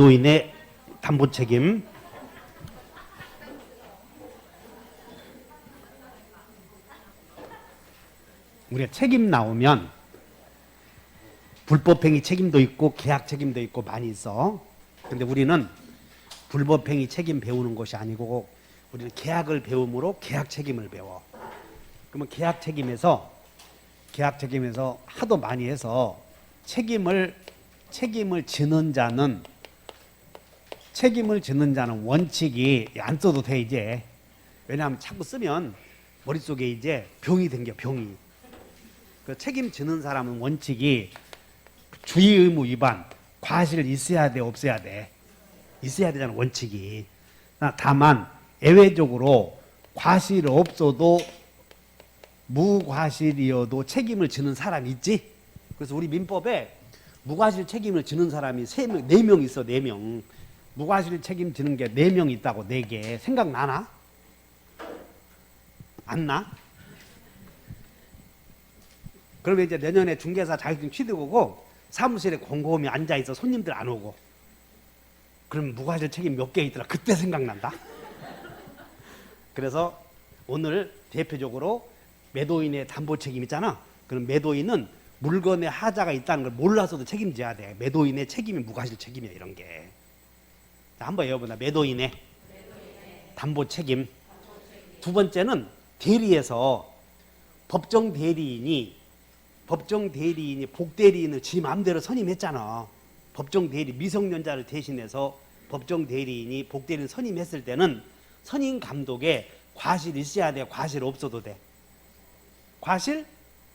매도인의 담보 책임. 우리가 책임 나오면 불법행위 책임도 있고 계약 책임도 있고 많이 있어. 근데 우리는 불법행위 책임 배우는 것이 아니고 우리는 계약을 배움으로 계약 책임을 배워. 그러면 계약 책임에서 계약 책임에서 하도 많이 해서 책임을 책임을 지는 자는 책임을 지는 자는 원칙이 안 써도 돼 이제. 왜냐하면 자꾸 쓰면 머릿속에 이제 병이 생겨 병이. 그 책임지는 사람은 원칙이 주의 의무 위반 과실 있어야 돼 없어야 돼. 있어야 되잖아 원칙이. 아, 다만 예외적으로 과실 없어도 무과실이어도 책임을 지는 사람이 있지. 그래서 우리 민법에 무과실 책임을 지는 사람이 세 명, 네명 있어 네명 무과실 책임 지는 게 네 명 있다고 네 개 생각나나? 안 나? 그러면 이제 내년에 중개사 자격증 취득하고 사무실에 곰곰이 앉아 있어 손님들 안 오고 그럼 무과실 책임 몇 개 있더라 그때 생각난다. 그래서 오늘 대표적으로 매도인의 담보 책임 있잖아. 그럼 매도인은 물건에 하자가 있다는 걸 몰라서도 책임져야 돼. 매도인의 책임이 무과실 책임이야 이런 게. 자, 한번 외워보자. 매도인의 담보 책임. 두 번째는 대리에서 법정 대리인이 법정 대리인이 복대리인을 지 마음대로 선임했잖아. 법정 대리 미성년자를 대신해서 법정 대리인이 복대리인 선임했을 때는 선임 감독에 과실 있어야 돼. 과실 없어도 돼. 과실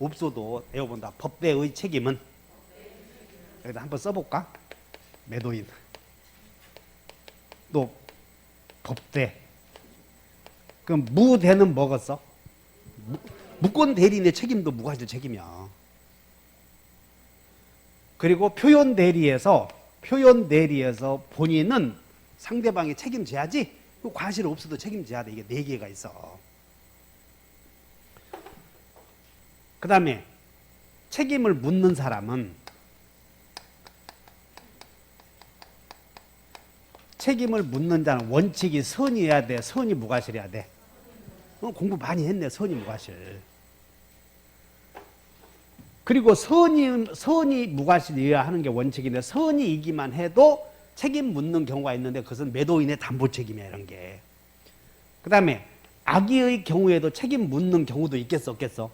없어도 외워본다. 법대의 책임은 여기다 한번 써볼까? 매도인 또 법대 그럼 무대는 뭐겠어? 무- 무권 대리인의 책임도 무과실 책임이야. 그리고 표현 대리에서 표현 대리에서 본인은 상대방이 책임져야지. 그 과실 없어도 책임져야 돼. 이게 네 개가 있어. 그 다음에 책임을 묻는 사람은 책임을 묻는 자는 원칙이 선이어야 돼. 선이 무과실이어야 돼. 어, 공부 많이 했네. 선이 무과실. 그리고 선이 선이 무과실이어야 하는 게 원칙인데 선이 이기만 해도 책임 묻는 경우가 있는데 그것은 매도인의 담보 책임이야 이런 게. 그 다음에 악의의 경우에도 책임 묻는 경우도 있겠어 없겠어?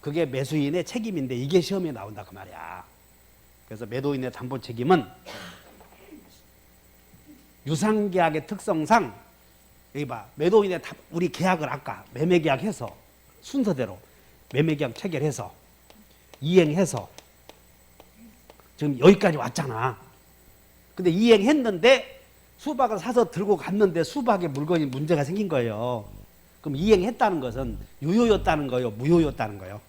그게 매수인의 책임인데 이게 시험에 나온다 그 말이야. 그래서 매도인의 담보 책임은 유상계약의 특성상 여기 봐 매도인의 다- 우리 계약을 아까 매매계약해서 순서대로 매매계약 체결해서 이행해서 지금 여기까지 왔잖아. 근데 이행했는데 수박을 사서 들고 갔는데 수박에 물건이 문제가 생긴 거예요. 그럼 이행했다는 것은 유효였다는 거요, 무효였다는 거요.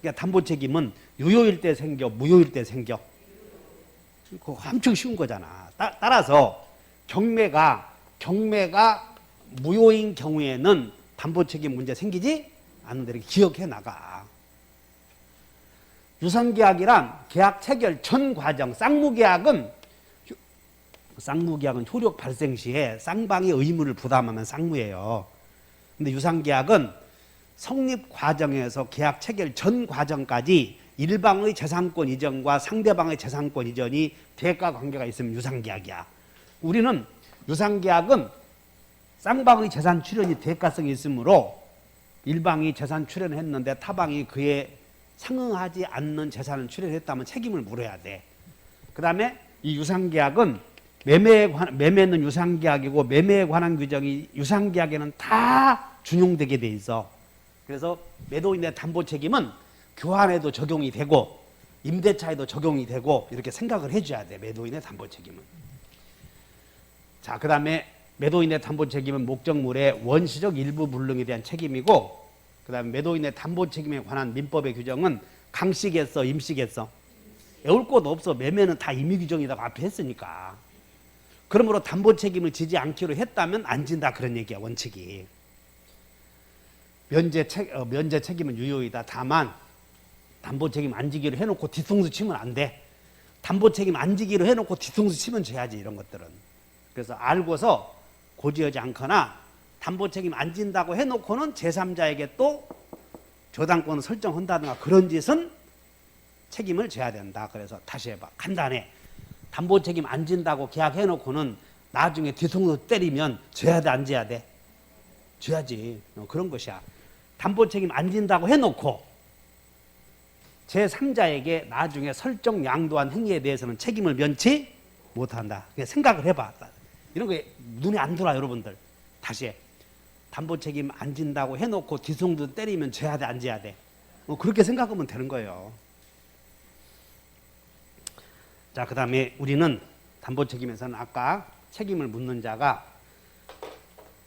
그러니까 담보 책임은 유효일 때 생겨, 무효일 때 생겨. 그거 엄청 쉬운 거잖아. 따, 따라서 경매가 경매가 무효인 경우에는 담보 책임 문제 생기지 않는데 이렇게 기억해 나가. 유상계약이란 계약 체결 전 과정, 쌍무계약은 휴- 쌍무계약은 효력 발생 시에 쌍방의 의무를 부담하면 쌍무예요. 근데 유상계약은 성립 과정에서 계약 체결 전 과정까지 일방의 재산권 이전과 상대방의 재산권 이전이 대가 관계가 있으면 유상계약이야. 우리는 유상계약은 쌍방의 재산 출연이 대가성이 있으므로 일방이 재산 출연했는데 타방이 그에 상응하지 않는 재산을 출연했다면 책임을 물어야 돼. 그 다음에 이 유상계약은 매매에 관, 매매는 유상계약이고 매매에 관한 규정이 유상계약에는 다 준용되게 돼 있어. 그래서 매도인의 담보 책임은 교환에도 적용이 되고 임대차에도 적용이 되고 이렇게 생각을 해줘야 돼. 매도인의 담보 책임은. 자, 그 다음에 매도인의 담보 책임은 목적물의 원시적 일부 불능에 대한 책임이고, 그 다음에 매도인의 담보 책임에 관한 민법의 규정은 강식했어, 임식했어. 외울 곳 없어. 매매는 다 임의 규정이라고 앞에 했으니까. 그러므로 담보 책임을 지지 않기로 했다면 안 진다 그런 얘기야 원칙이. 면제 책 어, 면제 책임은 유효이다. 다만 담보 책임 안 지기로 해놓고 뒤통수 치면 안 돼. 담보 책임 안 지기로 해놓고 뒤통수 치면 줘야지 이런 것들은. 그래서 알고서 고지하지 않거나 담보 책임 안 진다고 해놓고는 제3자에게 또 저당권을 설정한다든가 그런 짓은 책임을 져야 된다. 그래서 다시 해봐. 간단해. 담보 책임 안 진다고 계약해놓고는 나중에 뒤통수 때리면 져야 돼, 안 져야 돼? 줘야지. 어, 그런 것이야. 담보 책임 안 진다고 해놓고 제3자에게 나중에 설정 양도한 행위에 대해서는 책임을 면치 못한다. 생각을 해봐. 이런 거 눈에 안 들어 여러분들. 다시 해. 담보 책임 안 진다고 해놓고 뒤통수 때리면 져야 돼, 안 져야 돼? 어, 그렇게 생각하면 되는 거예요. 자, 그 다음에 우리는 담보 책임에서는 아까 책임을 묻는 자가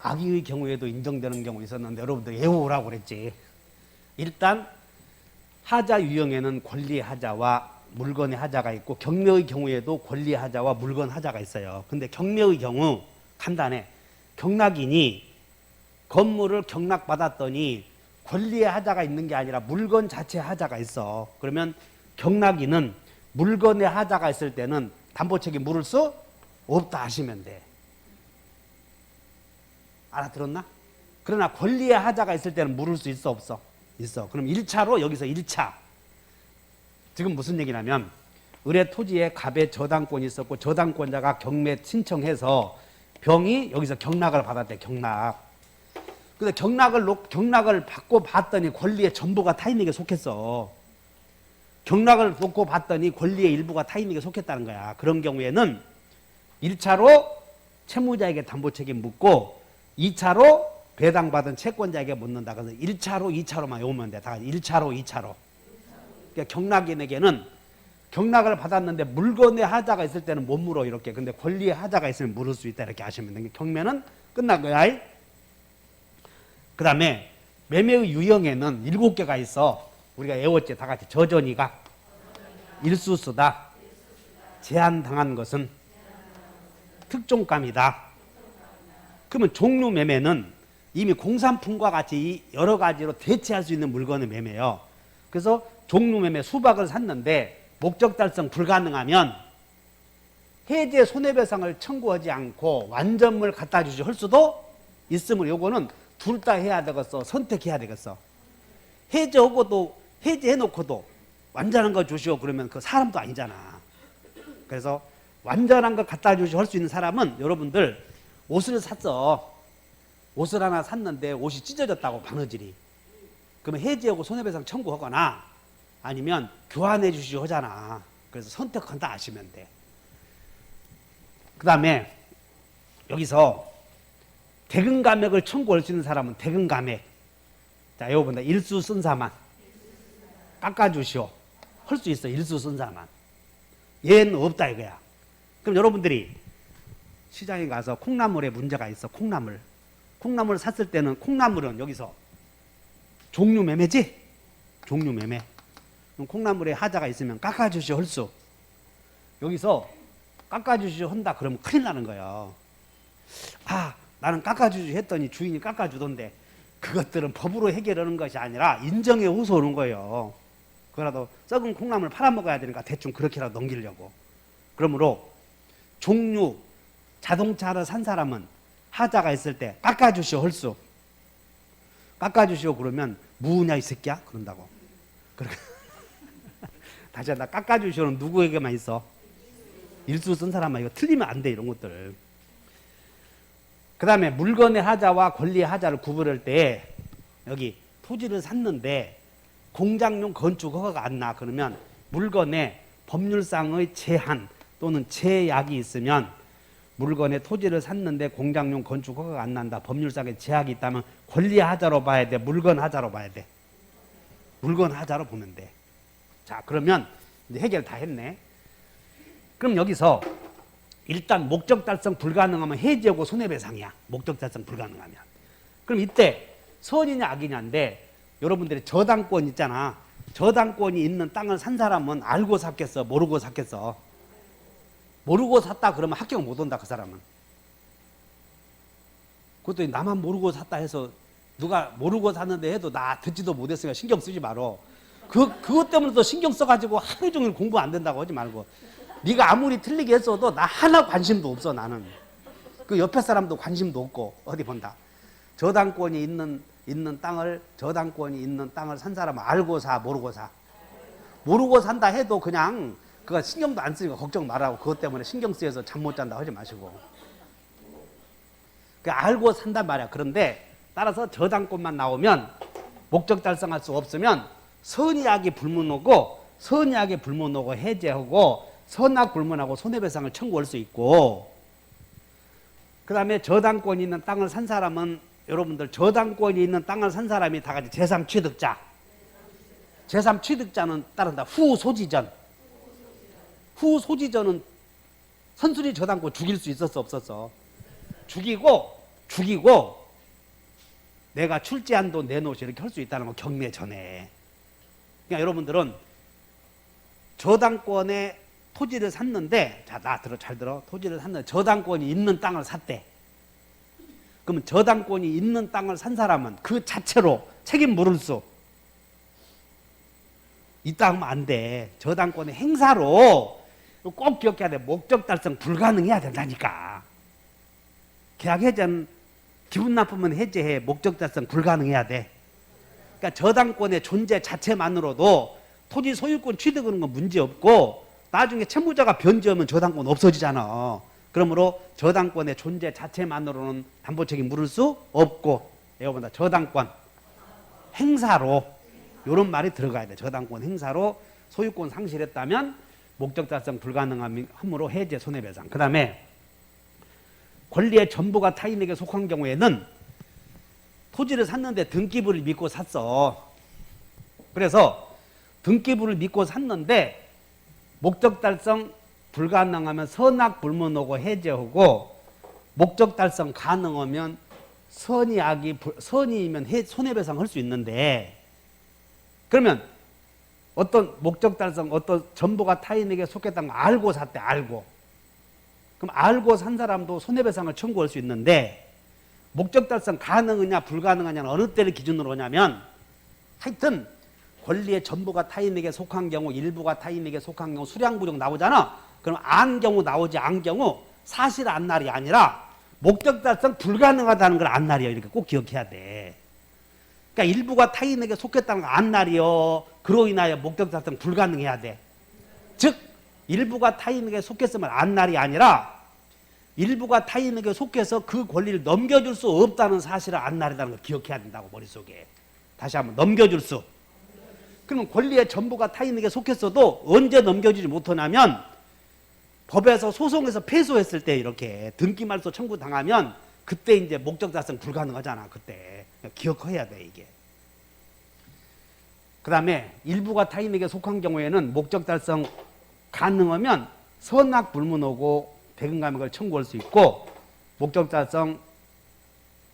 악의의 경우에도 인정되는 경우 있었는데 여러분들 예우라고 그랬지. 일단 하자 유형에는 권리 하자와 물건의 하자가 있고 경매의 경우에도 권리 하자와 물건 하자가 있어요. 근데 경매의 경우 간단해. 경락인이 건물을 경락 받았더니 권리의 하자가 있는 게 아니라 물건 자체 하자가 있어. 그러면 경락인은 물건의 하자가 있을 때는 담보 책임 물을 수 없다 하시면 돼. 알아들었나? 그러나 권리의 하자가 있을 때는 물을 수 있어 없어? 있어. 그럼 1차로 여기서 1차. 지금 무슨 얘기냐면 의뢰 토지에 갑의 저당권이 있었고 저당권자가 경매 신청해서 병이 여기서 경락을 받았대. 경락. 근데 경락을 놓- 경락을 받고 봤더니 권리의 전부가 타인에게 속했어. 경락을 놓고 봤더니 권리의 일부가 타인에게 속했다는 거야. 그런 경우에는 1차로 채무자에게 담보 책임 묻고 2차로 배당받은 채권자에게 묻는다. 그래서 1차로 2차로만 외우면 돼. 다 같이 1차로 2차로. 그러니까 경락인에게는 경락을 받았는데 물건의 하자가 있을 때는 못 물어 이렇게. 근데 권리의 하자가 있으면 물을 수 있다 이렇게 아시면 돼. 경매는 끝난 거야. 그 다음에 매매의 유형에는 일곱 개가 있어. 우리가 외웠지 다 같이 저전이가 일수수다. 제한당한 것은 특종감이다. 그러면 종류 매매는 이미 공산품과 같이 이 여러 가지로 대체할 수 있는 물건의 매매예요. 그래서 종류 매매 수박을 샀는데 목적 달성 불가능하면 해제 손해배상을 청구하지 않고 완전물 갖다 주시 할 수도 있으므로 요거는 둘 다 해야 되겠어. 선택해야 되겠어. 해제하고도 해제해놓고도 완전한 거 주시오 그러면 그 사람도 아니잖아. 그래서 완전한 거 갖다 주시오 할 수 있는 사람은 여러분들 옷을 샀어. 옷을 하나 샀는데 옷이 찢어졌다고 바느질이. 그러면 해지하고 손해배상 청구하거나 아니면 교환해 주시오 하잖아. 그래서 선택한다 아시면 돼. 그 다음에 여기서 대금 감액을 청구할 수 있는 사람은 대금 감액. 자, 본다. 일수 쓴 사만. 깎아 주시오. 할 수 있어. 일수 쓴 사만. 얘는 없다 이거야. 그럼 여러분들이 시장에 가서 콩나물에 문제가 있어. 콩나물. 콩나물을 샀을 때는 콩나물은 여기서 종류 매매지? 종류 매매. 콩나물에 하자가 있으면 깎아주시오 헐수. 여기서 깎아주시오 한다 그러면 큰일 나는 거예요. 아, 나는 깎아주시 했더니 주인이 깎아주던데 그것들은 법으로 해결하는 것이 아니라 인정에 호소하는 거예요. 그거라도 썩은 콩나물 팔아먹어야 되니까 대충 그렇게라도 넘기려고. 그러므로 종류 자동차를 산 사람은 하자가 있을 때 깎아주시오 헐수. 깎아주시오 그러면 무냐 이 새끼야 그런다고. 그렇게 다시 한다 깎아주시오는 누구에게만 있어? 일수 쓴 사람만 이거 틀리면 안 돼 이런 것들. 그 다음에 물건의 하자와 권리의 하자를 구분할 때 여기 토지를 샀는데 공장용 건축 허가가 안 나. 그러면 물건에 법률상의 제한 또는 제약이 있으면 물건에 토지를 샀는데 공장용 건축 허가가 안 난다. 법률상의 제약이 있다면 권리 하자로 봐야 돼. 물건 하자로 봐야 돼. 물건 하자로 보면 돼. 자, 그러면 이제 해결 다 했네. 그럼 여기서 일단 목적 달성 불가능하면 해지하고 손해배상이야. 목적 달성 불가능하면. 그럼 이때 선이냐 악이냐인데 여러분들이 저당권 있잖아. 저당권이 있는 땅을 산 사람은 알고 샀겠어, 모르고 샀겠어. 모르고 샀다 그러면 합격 못 온다 그 사람은. 그것도 나만 모르고 샀다 해서 누가 모르고 샀는데 해도 나 듣지도 못했으니까 신경 쓰지 말어. 그 그것 때문에 또 신경 써가지고 하루 종일 공부 안 된다고 하지 말고 네가 아무리 틀리게 했어도 나 하나 관심도 없어 나는. 그 옆에 사람도 관심도 없고 어디 본다. 저당권이 있는 있는 땅을 저당권이 있는 땅을 산 사람은 알고 사 모르고 사. 모르고 산다 해도 그냥 그거 신경도 안 쓰니까 걱정 말라고 그것 때문에 신경 쓰여서 잠 못 잔다 하지 마시고. 그 알고 산단 말이야. 그런데 따라서 저당권만 나오면 목적 달성할 수 없으면 선의악이 불문오고 선의악이 불문오고 해제하고 선악 불문하고 손해배상을 청구할 수 있고 그 다음에 저당권이 있는 땅을 산 사람은 여러분들 저당권이 있는 땅을 산 사람이 다 같이 제3취득자. 제3취득자는 따른다. 후소지전. 후소지전은 선순위 저당권 죽일 수 있었어 없었어? 죽이고 죽이고 내가 출제한 돈 내놓으시 이렇게 할 수 있다는 거 경매 전에 그러니까 여러분들은 저당권에 토지를 샀는데 자 나 들어 잘 들어 토지를 샀는데 저당권이 있는 땅을 샀대 그러면 저당권이 있는 땅을 산 사람은 그 자체로 책임 물을 수 있다 하면 안 돼. 저당권의 행사로 꼭 기억해야 돼. 목적 달성 불가능해야 된다니까. 계약 해제는 기분 나쁘면 해제해. 목적 달성 불가능해야 돼. 그러니까 저당권의 존재 자체만으로도 토지 소유권 취득하는 건 문제 없고 나중에 채무자가 변제하면 저당권 없어지잖아. 그러므로 저당권의 존재 자체만으로는 담보 책임 물을 수 없고 여러분들 저당권 행사로 이런 말이 들어가야 돼. 저당권 행사로 소유권 상실했다면 목적 달성 불가능함으로 해제 손해배상. 그 다음에 권리의 전부가 타인에게 속한 경우에는 토지를 샀는데 등기부를 믿고 샀어. 그래서 등기부를 믿고 샀는데 목적 달성 불가능하면 선악 불문하고 해제하고 목적 달성 가능하면 선이 악이 불- 선이면 해- 손해배상 할 수 있는데 그러면 어떤 목적 달성 어떤 전부가 타인에게 속했다는 거 알고 샀대 알고 그럼 알고 산 사람도 손해배상을 청구할 수 있는데 목적 달성 가능하냐 불가능하냐는 어느 때를 기준으로 하냐면 하여튼 권리의 전부가 타인에게 속한 경우 일부가 타인에게 속한 경우 수량 부족 나오잖아. 그럼 안 경우 나오지 안 경우 사실 안 날이 아니라 목적 달성 불가능하다는 걸 안 날이야 이렇게 꼭 기억해야 돼. 그러니까 일부가 타인에게 속했다는 거 안 날이요. 그로 인하여 목적 달성 불가능해야 돼 즉 일부가 타인에게 속했으면 안 날이 아니라 일부가 타인에게 속해서 그 권리를 넘겨줄 수 없다는 사실을 안 날이라는 걸 기억해야 된다고 머릿속에. 다시 한번 넘겨줄 수. 그러면 권리의 전부가 타인에게 속했어도 언제 넘겨주지 못하냐면 법에서 소송에서 패소했을 때 이렇게 등기 말소 청구 당하면 그때 이제 목적 달성 불가능하잖아 그때. 기억해야 돼 이게. 그 다음에 일부가 타인에게 속한 경우에는 목적 달성 가능하면 선악 불문하고 대금 감액을 청구할 수 있고 목적 달성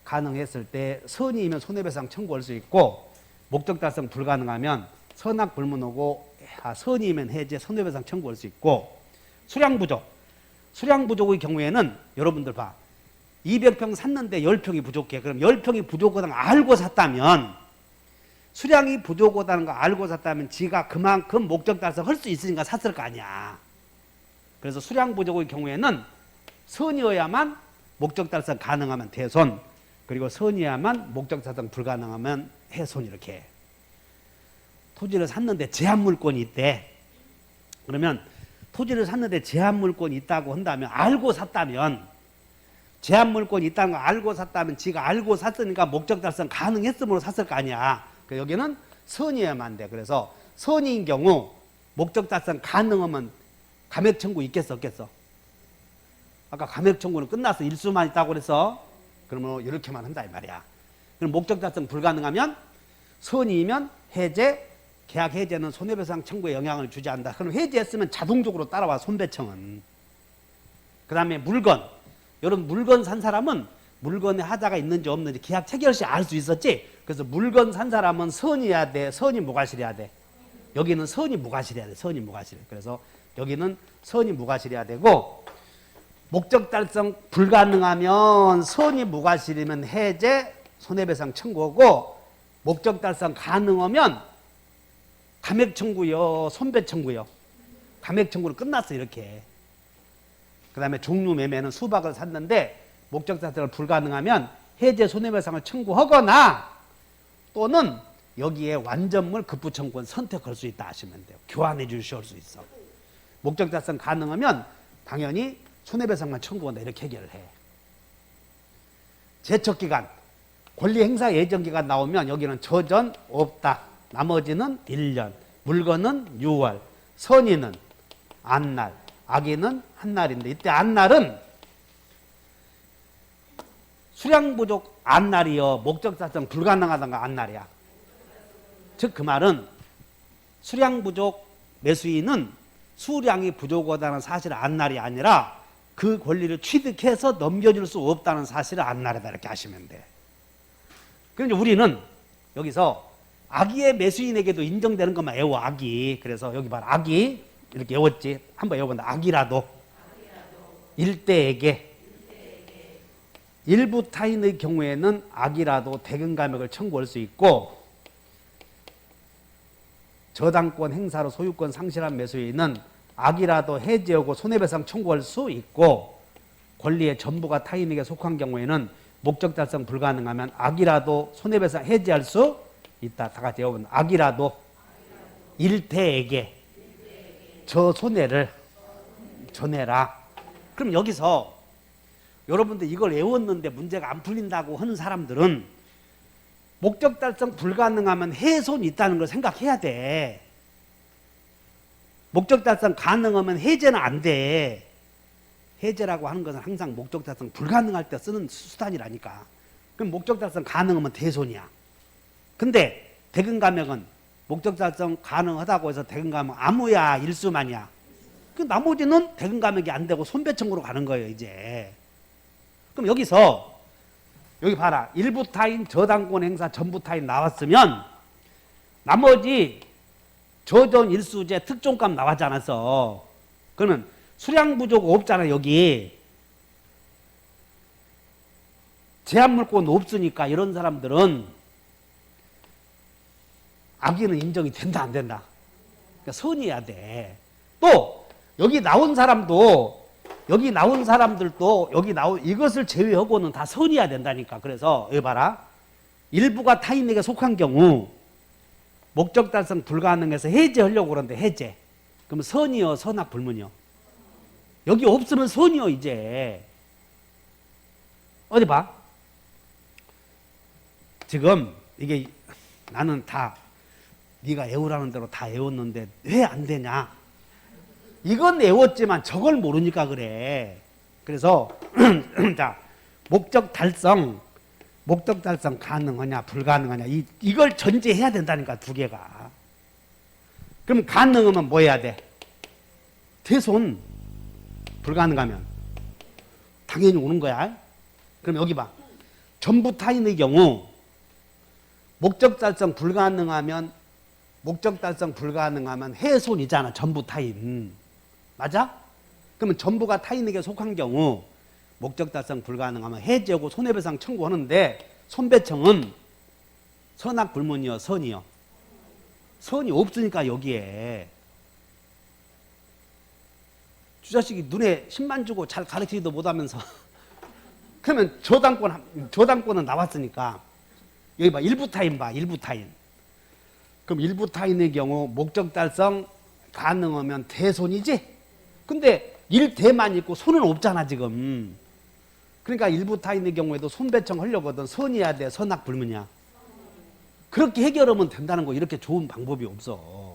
가능했을 때 선이면 손해배상 청구할 수 있고 목적 달성 불가능하면 선악 불문하고 아, 선이면 해제 손해배상 청구할 수 있고 수량 부족. 수량 부족의 경우에는 여러분들 봐. 200평 샀는데 10평이 부족해. 그럼 10평이 부족하다는 걸 알고 샀다면 수량이 부족하다는 거 알고 샀다면 지가 그만큼 목적 달성 할 수 있으니까 샀을 거 아니야 그래서 수량 부족의 경우에는 선이어야만 목적 달성 가능하면 대손 그리고 선이야만 목적 달성 불가능하면 해손 이렇게. 토지를 샀는데 제한 물권이 있대. 그러면 토지를 샀는데 제한 물권이 있다고 한다면 알고 샀다면 제한 물권이 있다는 거 알고 샀다면 지가 알고 샀으니까 목적 달성 가능했으므로 샀을 거 아니야. 그 여기는 선이어야만 돼. 그래서 선인 경우 목적 달성 가능하면 감액 청구 있겠어 없겠어? 아까 감액 청구는 끝났어 일수만 있다고 그래서 그러면 이렇게만 한다 이 말이야. 그럼 목적 달성 불가능하면 선이면 해제 계약 해제는 손해배상 청구에 영향을 주지 않는다. 그럼 해제했으면 자동적으로 따라와 손배청은. 그 다음에 물건. 여러분 물건 산 사람은 물건에 하자가 있는지 없는지 계약 체결 시 알 수 있었지. 그래서 물건 산 사람은 선이어야 돼. 선이 무과실해야 돼. 여기는 선이 무과실해야 돼. 선이 무과실. 그래서 여기는 선이 무과실해야 되고 목적 달성 불가능하면 선이 무과실이면 해제 손해배상 청구하고 목적 달성 가능하면 감액 청구요, 손배 청구요. 감액 청구는 끝났어 이렇게. 그 다음에 종류 매매는 수박을 샀는데 목적 달성을 불가능하면 해제 손해배상을 청구하거나 또는 여기에 완전물 급부 청구권 선택할 수 있다 하시면 돼요. 교환해 주실 수 있어. 목적 달성 가능하면 당연히 손해배상만 청구한다 이렇게 해결을 해. 제척 기간, 권리 행사 예정 기간 나오면 여기는 저전 없다. 나머지는 1년, 물건은 6월, 선의는 안날, 악의는 한 날인데 이때 안날은 수량 부족 안날이요 목적 달성 불가능하다가 안날이야. 즉 그 말은 수량 부족 매수인은 수량이 부족하다는 사실을 안날이 아니라 그 권리를 취득해서 넘겨줄 수 없다는 사실을 안날이다 이렇게 하시면 돼. 그런데 우리는 여기서 아기의 매수인에게도 인정되는 것만 외워 아기. 그래서 여기 봐라 아기 이렇게 외웠지. 한번 외워본다. 아기라도 일대에게 일부 타인의 경우에는 악이라도 대금 감액을 청구할 수 있고 저당권 행사로 소유권 상실한 매수인은 악이라도 해지하고 손해배상 청구할 수 있고 권리의 전부가 타인에게 속한 경우에는 목적 달성 불가능하면 악이라도 손해배상 해지할 수 있다. 다 같이 여러분 악이라도 일태에게 저 손해를 전해라. 그럼 여기서 여러분들 이걸 외웠는데 문제가 안 풀린다고 하는 사람들은 목적 달성 불가능하면 해손이 있다는 걸 생각해야 돼. 목적 달성 가능하면 해제는 안 돼. 해제라고 하는 것은 항상 목적 달성 불가능할 때 쓰는 수단이라니까. 그럼 목적 달성 가능하면 대손이야. 근데 대금 감액은 목적 달성 가능하다고 해서 대금 감액 아무야 일수만이야. 그 나머지는 대금 감액이 안 되고 손배청구로 가는 거예요, 이제. 그럼 여기서 여기 봐라. 일부 타인 저당권 행사 전부 타인 나왔으면 나머지 저전 일수제 특종값 나왔지 않았어. 그러면 수량 부족 없잖아, 여기. 제한 물권 없으니까 이런 사람들은 악의는 인정이 된다, 안 된다. 그러니까 선이어야 돼. 또 여기 나온 사람도 여기 나온 사람들도 여기 나온 이것을 제외하고는 다 선이어야 된다니까. 그래서 여기 봐라. 일부가 타인에게 속한 경우 목적 달성 불가능해서 해제하려고 그러는데 해제. 그럼 선이요, 선악 불문이요. 여기 없으면 선이요, 이제. 어디 봐. 지금 이게 나는 다 네가 외우라는 대로 다 외웠는데 왜 안 되냐? 이건 외웠지만 저걸 모르니까 그래. 그래서 자 목적 달성, 목적 달성 가능하냐 불가능하냐 이 이걸 전제해야 된다니까 두 개가. 그럼 가능하면 뭐 해야 돼? 대손 불가능하면 당연히 오는 거야. 그럼 여기 봐. 전부 타인의 경우 목적 달성 불가능하면 목적 달성 불가능하면 해손이잖아. 전부 타인. 맞아? 그러면 전부가 타인에게 속한 경우 목적 달성 불가능하면 해제하고 손해배상 청구하는데 손배청은 선악 불문이요, 선이요. 선이 없으니까 여기에 주자식이 눈에 10만 주고 잘 가르치지도 못하면서 그러면 저당권 한- 저당권은 나왔으니까 여기 봐 일부 타인 봐 일부 타인. 그럼 일부 타인의 경우 목적 달성 가능하면 대손이지? 근데 일대만 있고 손은 없잖아 지금 그러니까 일부 타인의 경우에도 손배청 하려거든 선이야 돼 선악 불문이야. 그렇게 해결하면 된다는 거 이렇게 좋은 방법이 없어